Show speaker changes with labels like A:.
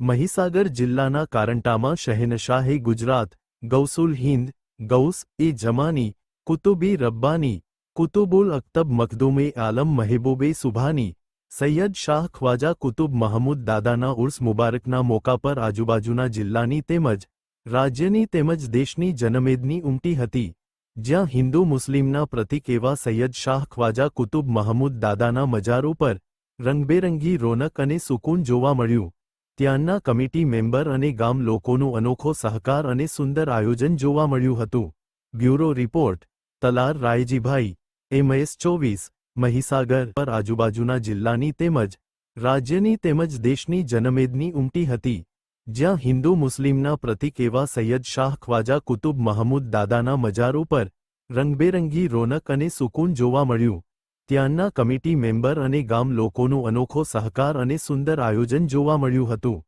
A: મહીસાગર જિલ્લાના કારંટામાં શહેનશાહે ગુજરાત, ગૌસુલ હિન્દ ગૌસ એ જમાની, કુતુબી રબ્બાની, કુતુબુલ અખ્તબ મખદુમે આલમ મહેબૂબે સુભાની, સૈયદ શાહ ખ્વાજા કુતુબ મહમૂદ દાદાના ઉર્સ મુબારકના મોકા પર આજુબાજુના જિલ્લાની તેમજ રાજ્યની તેમજ દેશની જનમેદની ઉમટી હતી, જ્યાં હિન્દુ મુસ્લિમના પ્રતિક એવા સૈયદ શાહ ખ્વાજા કુતુબ મહમૂદ દાદાના મજારો પર રંગબેરંગી રોનક અને સુકૂન જોવા મળ્યું. ત્યાંના કમિટી મેમ્બર અને ગામ લોકોનું અનોખો સહકાર અને સુંદર આયોજન જોવા મળ્યું હતું. Bureau report, Talar Rayjibhai, MS ચોવીસ, મહીસાગર પર આજુબાજુના જિલ્લાની તેમજ રાજ્યની તેમજ દેશની જનમેદની ઉમટી હતી. જ્યાં હિન્દુ મુસ્લિમના પ્રતિક એવા સૈયદ શાહ ખ્વાજા કુતુબ મહમૂદ દાદાના મજારો પર રંગબેરંગી રોનક અને સુકૂન જોવા મળ્યું. ત્યાંના કમિટી મેમ્બર અને ગામ લોકોનો અનોખો સહકાર અને સુંદર આયોજન જોવા મળ્યું હતું.